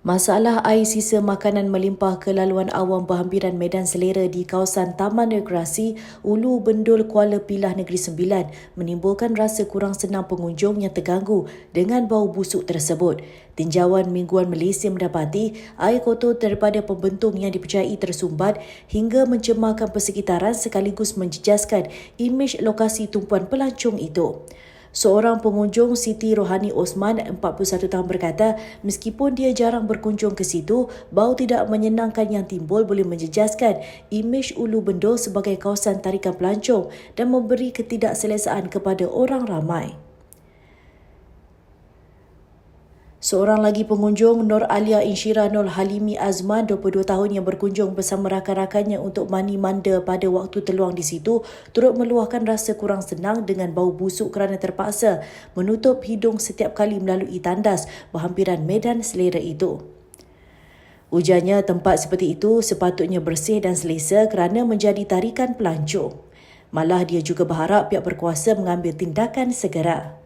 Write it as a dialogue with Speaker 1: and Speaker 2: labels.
Speaker 1: Masalah air sisa makanan melimpah ke laluan awam berhampiran medan selera di kawasan Taman Rekreasi Ulu Bendul Kuala Pilah Negeri Sembilan menimbulkan rasa kurang senang pengunjung yang terganggu dengan bau busuk tersebut. Tinjauan mingguan Malaysia mendapati air kotor daripada pembentung yang dipercayai tersumbat hingga mencemarkan persekitaran sekaligus menjejaskan imej lokasi tumpuan pelancong itu. Seorang pengunjung Siti Rohani Osman, 41 tahun berkata, meskipun dia jarang berkunjung ke situ, bau tidak menyenangkan yang timbul boleh menjejaskan imej Ulu Bendul sebagai kawasan tarikan pelancong dan memberi ketidakselesaan kepada orang ramai. Seorang lagi pengunjung, Nur Alia Insyira Nur Halimi Azman, 22 tahun yang berkunjung bersama rakan-rakannya untuk mani manda pada waktu terluang di situ, turut meluahkan rasa kurang senang dengan bau busuk kerana terpaksa menutup hidung setiap kali melalui tandas berhampiran medan selera itu. Ujarnya tempat seperti itu sepatutnya bersih dan selesa kerana menjadi tarikan pelancong. Malah dia juga berharap pihak berkuasa mengambil tindakan segera.